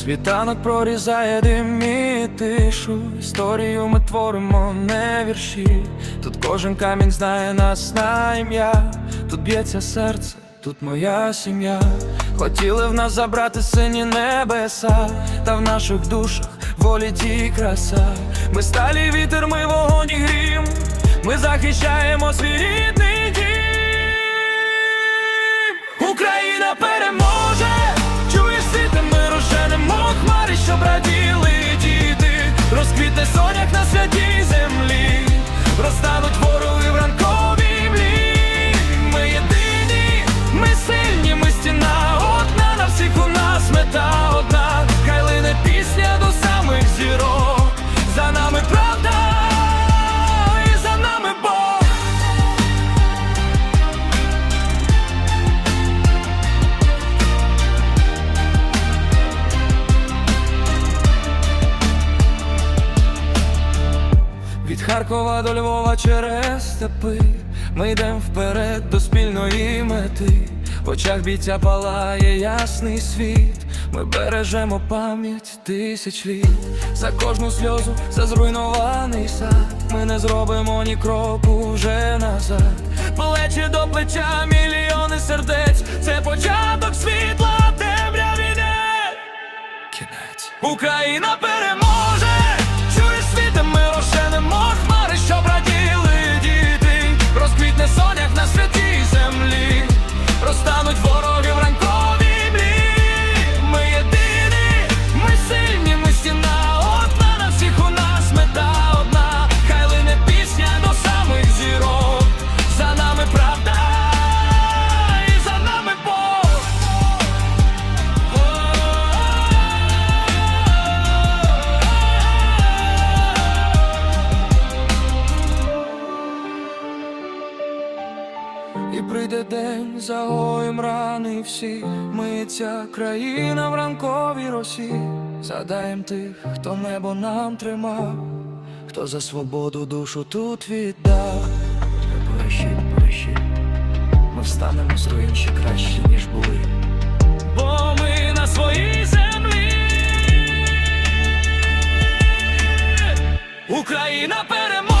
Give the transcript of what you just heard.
Світанок прорізає дим і тишу. Історію ми творимо, не вірші. Тут кожен камінь знає нас на ім'я. Тут б'ється серце, тут моя сім'я. Хотіли в нас забрати сині небеса, та в наших душах волі ті краса. Ми сталі вітер, ми вогонь і грім. Ми захищаємо свій рідний розквітне соняк на святій Харкова до Львова через степи. Ми йдемо вперед до спільної мети. В очах бійця палає ясний світ. Ми бережемо пам'ять тисяч літ. За кожну сльозу, за зруйнований сад. Ми не зробимо ні кроку вже назад. Плечі до плеча, мільйони сердець. Це початок світла, темря війни Кінець. Україна переможе, І прийде день, загоїм рани всі. Ми ця країна в ранковій росі. Задаєм тих, хто небо нам тримав, хто за свободу душу тут віддав. Бережіть, бережіть, ми встанемо з руїн ще краще, ніж були. Бо ми на своїй землі. Україна переможе,